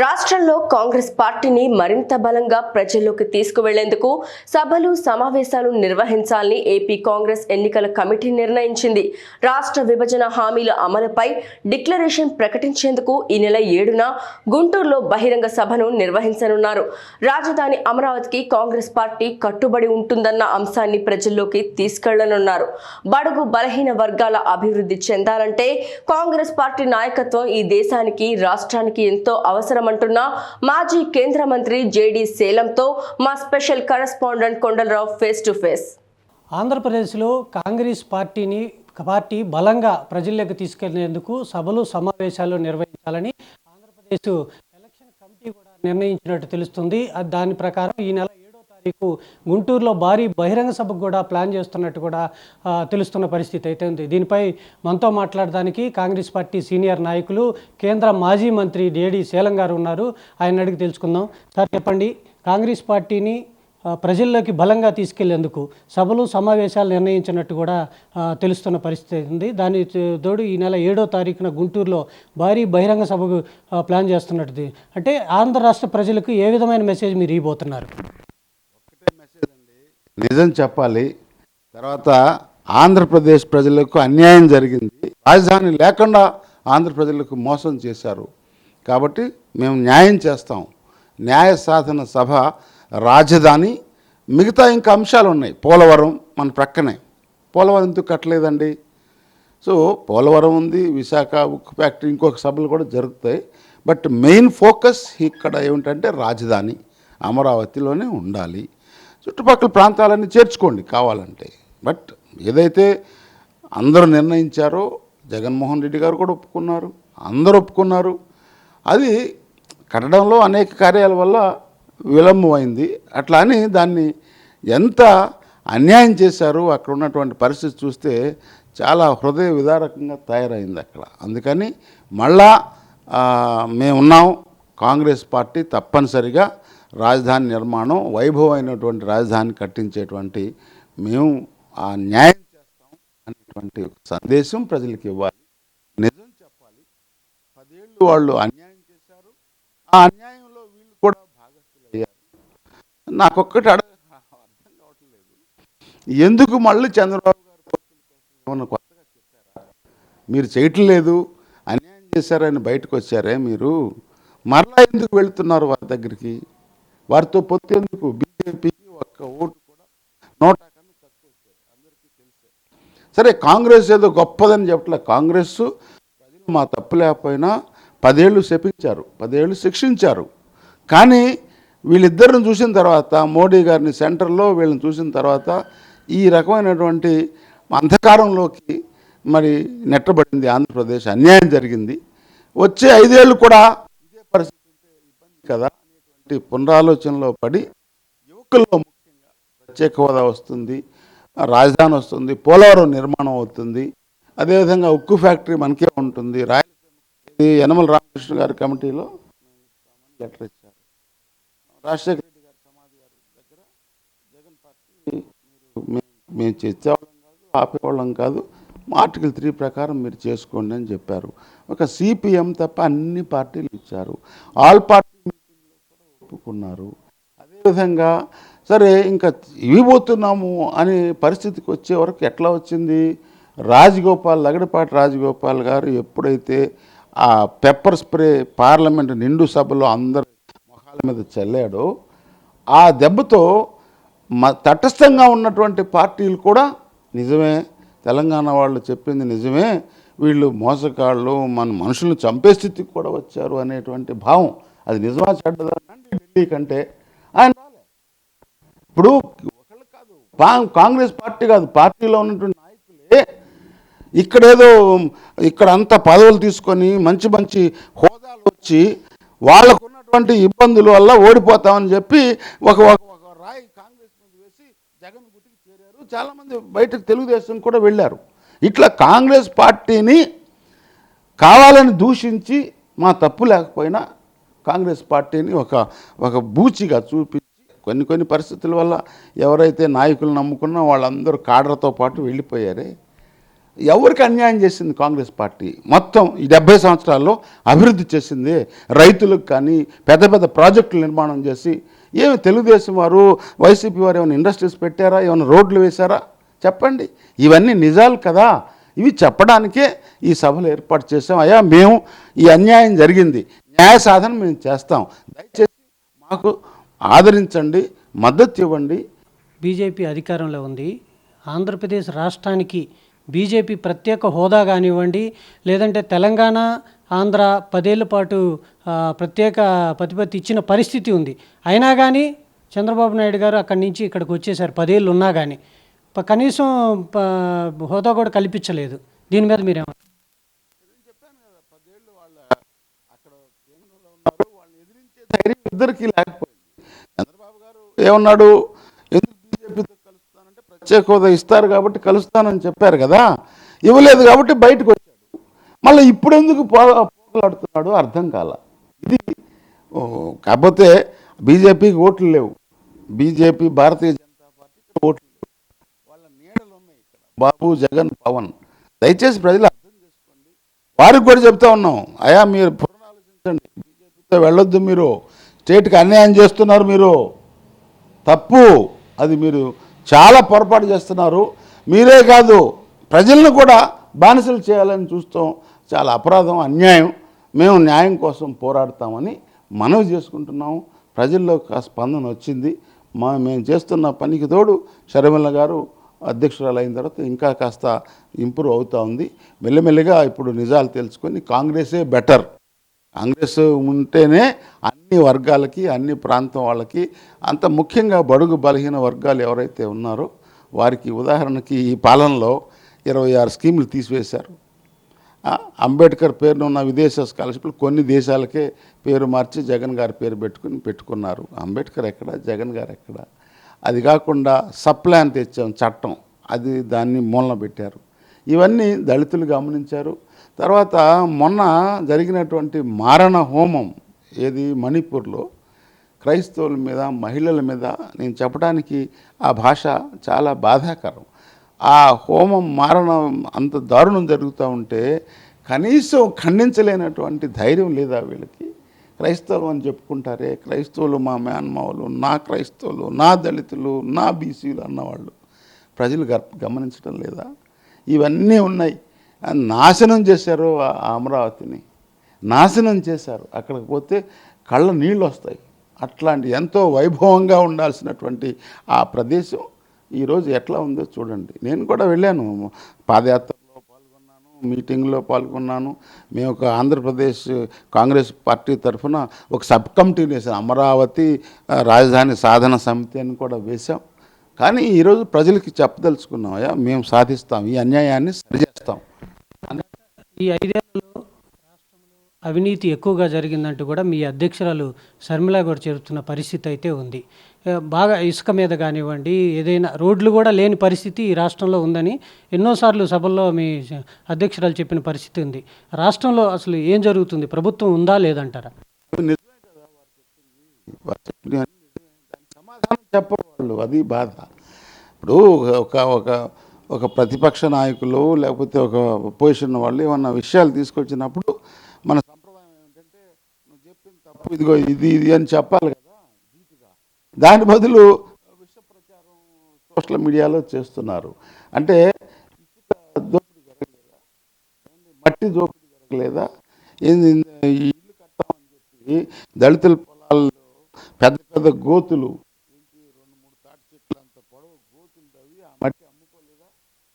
రాష్ట్రంలో కాంగ్రెస్ పార్టీని మరింత బలంగా ప్రజల్లోకి తీసుకువెళ్ళేందుకు సభలు సమావేశాలు నిర్వహించాలని ఏపీ కాంగ్రెస్ ఎన్నికల కమిటీ నిర్ణయించింది. రాష్ట్ర విభజన హామీల అమలుపై డిక్లరేషన్ ప్రకటించేందుకు ఈ నెల ఏడున గుంటూరులో బహిరంగ సభను నిర్వహించనున్నారు. రాజధాని అమరావతికి కాంగ్రెస్ పార్టీ కట్టుబడి ఉంటుందన్న అంశాన్ని ప్రజల్లోకి తీసుకెళ్ళనున్నారు. బడుగు బలహీన వర్గాల అభివృద్ధి చెందాలంటే కాంగ్రెస్ పార్టీ నాయకత్వం ఈ దేశానికి రాష్ట్రానికి ఎంతో అవసరం అవసరమంటున్న మాజీ కేంద్ర మంత్రి జేడి సేలంతో మా special correspondent Kondala Rao face to face. ఆంధ్రప్రదేశ్లో కాంగ్రెస్ పార్టీని పార్టీ బలంగా ప్రజల్లోకి తీసుకెళ్ళేందుకు సభలు సమావేశాలు నిర్వహించాలని ఆంధ్రప్రదేశ్ ఎలక్షన్ కమిటీ కూడా నిర్ణయించినట్టు తెలుస్తుంది. దాని ప్రకారం ఈ నెల మీకు గుంటూరులో భారీ బహిరంగ సభకు కూడా ప్లాన్ చేస్తున్నట్టు కూడా తెలుస్తున్న పరిస్థితి అయితే ఉంది. దీనిపై మనతో మాట్లాడడానికి కాంగ్రెస్ పార్టీ సీనియర్ నాయకులు కేంద్ర మాజీ మంత్రి డేడి శేలం గారు ఉన్నారు. ఆయన అడిగి తెలుసుకుందాం. సార్ చెప్పండి కాంగ్రెస్ పార్టీని ప్రజల్లోకి బలంగా తీసుకెళ్ళేందుకు సభలు సమావేశాలు నిర్ణయించినట్టు కూడా తెలుస్తున్న పరిస్థితి ఉంది. దాని తోడు ఈ నెల ఏడో తారీఖున గుంటూరులో భారీ బహిరంగ సభకు ప్లాన్ చేస్తున్నట్టుది అంటే ఆంధ్ర రాష్ట్ర ప్రజలకు ఏ విధమైన మెసేజ్ మీరు ఇవ్వబోతున్నారు? నిజం చెప్పాలి. తర్వాత ఆంధ్రప్రదేశ్ ప్రజలకు అన్యాయం జరిగింది. రాజధాని లేకుండా ఆంధ్ర ప్రజలకు మోసం చేశారు. కాబట్టి మేము న్యాయం చేస్తాం. న్యాయ సాధన సభ రాజధాని మిగతా ఇంకా అంశాలు ఉన్నాయి. పోలవరం మన ప్రక్కనే. పోలవరం ఎందుకు కట్టలేదండి? సో పోలవరం ఉంది విశాఖ ఉక్కు ఫ్యాక్టరీ ఇంకొక సభలు కూడా జరుగుతాయి. బట్ మెయిన్ ఫోకస్ ఇక్కడ ఏమిటంటే రాజధాని అమరావతిలోనే ఉండాలి. చుట్టుపక్కల ప్రాంతాలన్నీ చేర్చుకోండి కావాలంటే. బట్ ఏదైతే అందరూ నిర్ణయించారో జగన్మోహన్ రెడ్డి గారు కూడా ఒప్పుకున్నారు అందరూ ఒప్పుకున్నారు. అది కట్టడంలో అనేక కార్యాల వల్ల విలంబం అయింది అట్లా అని దాన్ని ఎంత అన్యాయం చేశారు అక్కడ ఉన్నటువంటి పరిస్థితి చూస్తే చాలా హృదయ విదారకంగా తయారైంది అక్కడ. అందుకని మళ్ళా మేమున్నాం కాంగ్రెస్ పార్టీ తప్పనిసరిగా రాజధాని నిర్మాణం వైభవమైనటువంటి రాజధాని కట్టించేటువంటి మేము ఆ న్యాయం చేస్తాం అనేటువంటి సందేశం ప్రజలకు ఇవ్వాలి. నిజం చెప్పాలి. పదేళ్ళు వాళ్ళు అన్యాయం చేశారు. ఆ అన్యాయంలో వీళ్ళు కూడా భాగస్థులయ్యారు. నాకొక్కటి అడగ అర్థం కావట్లేదు. ఎందుకు మళ్ళీ చంద్రబాబు గారు ఏమన్నా కొత్తగా చెప్పారా? మీరు చేయట్లేదు అన్యాయం చేశారని బయటకు వచ్చారే మీరు. మరలా ఎందుకు వెళుతున్నారు వారి దగ్గరికి? వారితో పొత్తేందుకు బీజేపీకి ఒక్క ఓటు కూడా నూట కన్నా తక్కువ వచ్చాయి అందరికీ తెలిసే. సరే కాంగ్రెస్ ఏదో గొప్పదని చెప్పట్లే. కాంగ్రెస్ ప్రజలు మా తప్పు లేకపోయినా పదేళ్ళు శపించారు. పదేళ్ళు శిక్షించారు. కానీ వీళ్ళిద్దరిని చూసిన తర్వాత మోడీ గారిని సెంటర్లో వీళ్ళని చూసిన తర్వాత ఈ రకమైనటువంటి అంధకారంలోకి మరి నెట్టబడింది ఆంధ్రప్రదేశ్. అన్యాయం జరిగింది. వచ్చే ఐదేళ్ళు కూడా ఇదే పరిస్థితి ఉంటే ఇబ్బంది కదా అనేటువంటి పునరాలోచనలో పడి యువకుల్లో ముఖ్యంగా ప్రత్యేక హోదా వస్తుంది రాజధాని వస్తుంది పోలవరం నిర్మాణం అవుతుంది. అదేవిధంగా ఉక్కు ఫ్యాక్టరీ మనకే ఉంటుంది. రాయలసీమ యనమల రామకృష్ణ గారి కమిటీలో మేము లెటర్ ఇచ్చారు. రాజశేఖర రెడ్డి గారి సమాధి గారి దగ్గర జగన్ పార్టీ మీరు మేము చేసేవాళ్ళం కాదు ఆపేవాళ్ళం కాదు. ఆర్టికల్ త్రీ ప్రకారం మీరు చేసుకోండి అని చెప్పారు. ఒక సిపిఎం తప్ప అన్ని పార్టీలు ఇచ్చారు. ఆల్ పార్టీ కూడా అదేవిధంగా సరే ఇంకా ఇవ్వబోతున్నాము అనే పరిస్థితికి వచ్చే వరకు ఎట్లా వచ్చింది? రాజగోపాల్ లగడపాటి రాజగోపాల్ గారు ఎప్పుడైతే ఆ పెప్పర్ స్ప్రే పార్లమెంట్ నిండు సభలో అందరు మొహాల మీద చల్లాడో ఆ దెబ్బతో మ తటస్థంగా ఉన్నటువంటి పార్టీలు కూడా నిజమే తెలంగాణ వాళ్ళు చెప్పింది నిజమే వీళ్ళు మోసగాళ్ళు మన మనుషులను చంపే స్థితికి కూడా వచ్చారు అనేటువంటి భావం. అది నిజమా చెడ్డదా? ఢిల్లీ కంటే ఆయన ఇప్పుడు ఒకళ్ళు కాదు పా- కాంగ్రెస్ పార్టీ కాదు పార్టీలో ఉన్నటువంటి నాయకులే ఇక్కడేదో ఇక్కడ అంతా పదవులు తీసుకొని మంచి మంచి హోదాలు వచ్చి వాళ్ళకు ఉన్నటువంటి ఇబ్బందుల వల్ల ఓడిపోతామని చెప్పి ఒక ఒక రాయి కాంగ్రెస్ మీద వేసి జగన్ గుటికి చేరారు. చాలామంది బయటకు తెలుగుదేశం కూడా వెళ్ళారు. ఇట్లా కాంగ్రెస్ పార్టీని కావాలని దూషించి మా తప్పు లేకపోయినా కాంగ్రెస్ పార్టీని ఒక ఒక బూచిగా చూపించి కొన్ని కొన్ని పరిస్థితుల వల్ల ఎవరైతే నాయకులు నమ్ముకున్నా వాళ్ళందరూ కాడర్తో పాటు వెళ్ళిపోయారే. ఎవరికి అన్యాయం చేసింది కాంగ్రెస్ పార్టీ? మొత్తం ఈ డెబ్బై సంవత్సరాల్లో అభివృద్ధి చేసింది రైతులకు కానీ పెద్ద పెద్ద ప్రాజెక్టులు నిర్మాణం చేసి ఏమి తెలుగుదేశం వారు వైసీపీ వారు ఏమైనా ఇండస్ట్రీస్ పెట్టారా? ఏమైనా రోడ్లు వేశారా? చెప్పండి. ఇవన్నీ నిజాలు కదా. ఇవి చెప్పడానికే ఈ సభలు ఏర్పాటు చేసాం అయ్యా మేము ఈ అన్యాయం జరిగింది. న్యాయ సాధన మేము చేస్తాం. దయచేసి మాకు ఆదరించండి మద్దతు ఇవ్వండి. బీజేపీ అధికారంలో ఉంది. ఆంధ్రప్రదేశ్ రాష్ట్రానికి బీజేపీ ప్రత్యేక హోదా కానివ్వండి లేదంటే తెలంగాణ ఆంధ్ర పదేళ్ళ పాటు ప్రత్యేక ప్రతిపత్తి ఇచ్చిన పరిస్థితి ఉంది. అయినా కానీ చంద్రబాబు నాయుడు గారు అక్కడి నుంచి ఇక్కడికి వచ్చేసారు. పదేళ్ళు ఉన్నా కానీ కనీసం హోదా కూడా కల్పించలేదు. దీని మీద మీరేమో అక్కడ కేంద్రంలో ఉన్నారు వాళ్ళని ఎదిరించే ధైర్యం ఇద్దరికి లేకపోయింది. చంద్రబాబు గారు ఏమన్నాడు? ఎందుకు బీజేపీతో కలుస్తానంటే ప్రత్యేక హోదా ఇస్తారు కాబట్టి కలుస్తానని చెప్పారు కదా. ఇవ్వలేదు కాబట్టి బయటకు వచ్చాడు. మళ్ళీ ఇప్పుడు ఎందుకు పోగలాడుతున్నాడు అర్థం కాల. ఇది ఓ, కాకపోతే బీజేపీకి ఓట్లు లేవు. బీజేపీ భారతీయ జనతా పార్టీకి ఓట్లు లేవు. వాళ్ళ నీడలు ఉన్నాయి ఇక్కడ. బాబు జగన్ పవన్. దయచేసి ప్రజలు అర్థం చేసుకోండి. వారికి కూడా చెప్తా ఉన్నాం. అయా మీరు పునరాలోచించండి. బీజేపీతో వెళ్ళొద్దు మీరు. స్టేట్కి అన్యాయం చేస్తున్నారు మీరు. తప్పు. అది మీరు చాలా పొరపాటు చేస్తున్నారు. మీరే కాదు ప్రజలను కూడా బానిసలు చేయాలని చూస్తాం. చాలా అపరాధం అన్యాయం. మేము న్యాయం కోసం పోరాడతామని మనవి చేసుకుంటున్నాము ప్రజల్లో స్పందన వచ్చింది. మా మేము చేస్తున్న పనికి తోడు షర్మిల గారు అధ్యక్షురాలు అయిన తర్వాత ఇంకా కాస్త ఇంప్రూవ్ అవుతూ ఉంది. మెల్లమెల్లగా ఇప్పుడు నిజాలు తెలుసుకొని కాంగ్రెసే బెటర్. కాంగ్రెస్ ఉంటేనే అన్ని వర్గాలకి అన్ని ప్రాంతం వాళ్ళకి అంత ముఖ్యంగా బడుగు బలహీన వర్గాలు ఎవరైతే ఉన్నారో వారికి ఉదాహరణకి ఈ పాలనలో ఇరవై ఆరు స్కీములు తీసివేశారు. అంబేద్కర్ పేరున ఉన్న విదేశ స్కాలర్షిప్లు కొన్ని దేశాలకే పేరు మార్చి జగన్ గారి పేరు పెట్టుకుని పెట్టుకున్నారు. అంబేద్కర్ ఎక్కడ? జగన్ గారు ఎక్కడ? అది కాకుండా సప్లాన్ తెచ్చాం చట్టం. అది దాన్ని మూలన పెట్టారు. ఇవన్నీ దళితులు గమనించారు. తర్వాత మొన్న జరిగినటువంటి మారణ హోమం ఏది? మణిపూర్లో క్రైస్తవుల మీద మహిళల మీద నేను చెప్పడానికి ఆ భాష చాలా బాధాకరం. ఆ హోమం మారణం అంత దారుణం జరుగుతూ ఉంటే కనీసం ఖండించలేనటువంటి ధైర్యం లేదా వీళ్ళకి? క్రైస్తవులు అని చెప్పుకుంటారే క్రైస్తవులు మా మేన్మావులు నా క్రైస్తవులు నా దళితులు నా బీసీలు అన్నవాళ్ళు. ప్రజలు గ- గమనించడం లేదా? ఇవన్నీ ఉన్నాయి. నాశనం చేశారు ఆ అమరావతిని. నాశనం చేశారు. అక్కడికి పోతే కళ్ళ నీళ్ళు వస్తాయి. అట్లాంటి ఎంతో వైభవంగా ఉండాల్సినటువంటి ఆ ప్రదేశం ఈరోజు ఎట్లా ఉందో చూడండి. నేను కూడా వెళ్ళాను. పాదయాత్రలో పాల్గొన్నాను మీటింగ్లో పాల్గొన్నాను. మేము ఒక ఆంధ్రప్రదేశ్ కాంగ్రెస్ పార్టీ తరఫున ఒక సబ్ కమిటీని వేసాం అమరావతి రాజధాని సాధన సమితి అని కూడా వేశాం. కానీ ఈరోజు ప్రజలకి చెప్పదలుచుకున్నాం అయ్యా మేము సాధిస్తాం ఈ అన్యాయాన్ని సరిచేస్తాం. ఈ ఐడియా అవినీతి ఎక్కువగా జరిగిందంటూ కూడా మీ అధ్యక్షురాలు శర్మిల గారు చెబుతున్న పరిస్థితి అయితే ఉంది. బాగా ఇసుక మీద కానివ్వండి ఏదైనా రోడ్లు కూడా లేని పరిస్థితి ఈ రాష్ట్రంలో ఉందని ఎన్నోసార్లు సభల్లో మీ అధ్యక్షురాలు చెప్పిన పరిస్థితి ఉంది. రాష్ట్రంలో అసలు ఏం జరుగుతుంది? ప్రభుత్వం ఉందా లేదంటారా? సమాధానం చెప్పవాళ్ళు అది బాధ. ఇప్పుడు ఒక ఒక ఒక ప్రతిపక్ష నాయకులు లేకపోతే ఒక పొజిషన్ వాళ్ళు ఏమన్నా విషయాలు తీసుకొచ్చినప్పుడు మన సంప్రదాయం ఏంటంటే నువ్వు చెప్పిన తప్పు ఇదిగో ఇది ఇది అని చెప్పాలి కదా దాని బదులు విష ప్రచారం సోషల్ మీడియాలో చేస్తున్నారు. అంటే దోపిడీ జరగలేదా? మట్టి దోపిడీ జరగలేదా? ఇల్లు కట్టామని చెప్పి దళితుల పొలాల్లో పెద్ద పెద్ద గోతులు రెండు మూడు తాటి చెట్లు అంత పొడవు గోతులు తవ్వి ఆ మట్టి అమ్ముకోలేదా?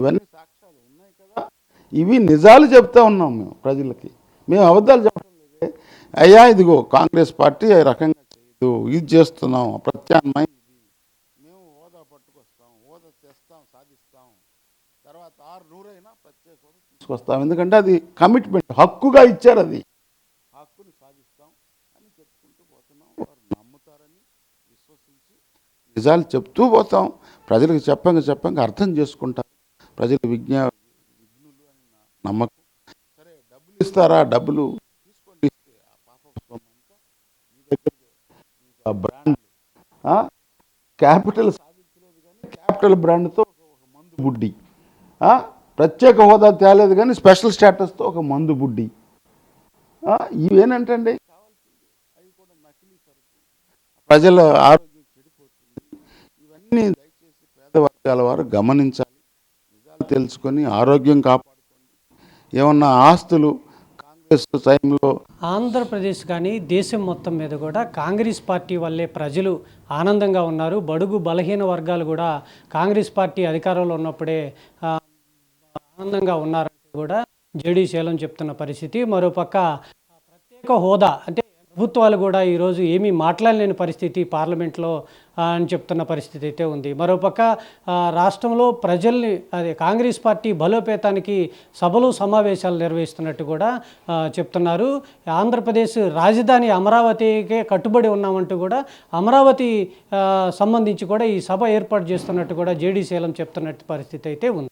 ఇవన్నీ సాక్ష్యాలు ఉన్నాయి కదా. ఇవి నిజాలు చెప్తా ఉన్నాం మేము ప్రజలకి. మేము అబద్ధాలు చెప్పడం అయ్యా ఇదిగో కాంగ్రెస్ పార్టీ రకంగా చేయదు ఇది చేస్తున్నాం ప్రత్యామ్నాయం మేము హోదా పట్టుకొస్తాం హోదా చేస్తాం సాధిస్తాం. తర్వాత ఆరు నూరైనా ప్రత్యేక హోదా తీసుకొస్తాం. ఎందుకంటే అది కమిట్మెంట్ హక్కుగా ఇచ్చారు అది. హక్కుని సాధిస్తాం అని చెప్పుకుంటూ పోతున్నాం. వారు నమ్ముతారని విశ్వసించి నిజాలు చెప్తూ పోతాం. ప్రజలకు చెప్పంగా చెప్పంగా అర్థం చేసుకుంటారు ప్రజలు విజ్ఞా విఘ్నులు అని నమ్మకం. సరే డబ్బులు ఇస్తారా? డబ్బులు తీసుకోండి ఇస్తే ఆ పాప సొమ్ము అంతా మీ దగ్గరదే మీకు ఆ బ్రాండ్ క్యాపిటల్ సాధించలేదు కానీ క్యాపిటల్ బ్రాండ్తో ఒక మందు బుడ్డి. ప్రత్యేక హోదా తేలేదు కానీ స్పెషల్ స్టేటస్తో ఒక మందు బుడ్డి. ఇవేనంటండి? ప్రజల ఆరోగ్యం చెడిపోతుంది. ఇవన్నీ దయచేసి పేద వర్గాల వారు గమనించాలి. నిజాలు తెలుసుకొని ఆరోగ్యం కాపాడుకోండి. ఏమన్నా ఆస్తులు కాంగ్రెస్ టైంలో? ఆంధ్రప్రదేశ్ కానీ దేశం మొత్తం మీద కూడా కాంగ్రెస్ పార్టీ వల్లే ప్రజలు ఆనందంగా ఉన్నారు. బడుగు బలహీన వర్గాలు కూడా కాంగ్రెస్ పార్టీ అధికారంలో ఉన్నప్పుడే ఆనందంగా ఉన్నారంటే కూడా జేడీ శైలం చెప్తున్న పరిస్థితి. మరోపక్క ప్రత్యేక హోదా అంటే ప్రభుత్వాలు కూడా ఈరోజు ఏమీ మాట్లాడలేని పరిస్థితి పార్లమెంట్లో అని చెప్తున్న పరిస్థితి అయితే ఉంది. మరోపక్క రాష్ట్రంలో ప్రజల్ని అదే కాంగ్రెస్ పార్టీ బలోపేతానికి సభలు సమావేశాలు నిర్వహిస్తున్నట్టు కూడా చెప్తున్నారు. ఆంధ్రప్రదేశ్ రాజధాని అమరావతికే కట్టుబడి ఉన్నామంటూ కూడా అమరావతి సంబంధించి కూడా ఈ సభ ఏర్పాటు చేస్తున్నట్టు కూడా జేడీ శీలం చెప్తున్నట్టు పరిస్థితి అయితే ఉంది.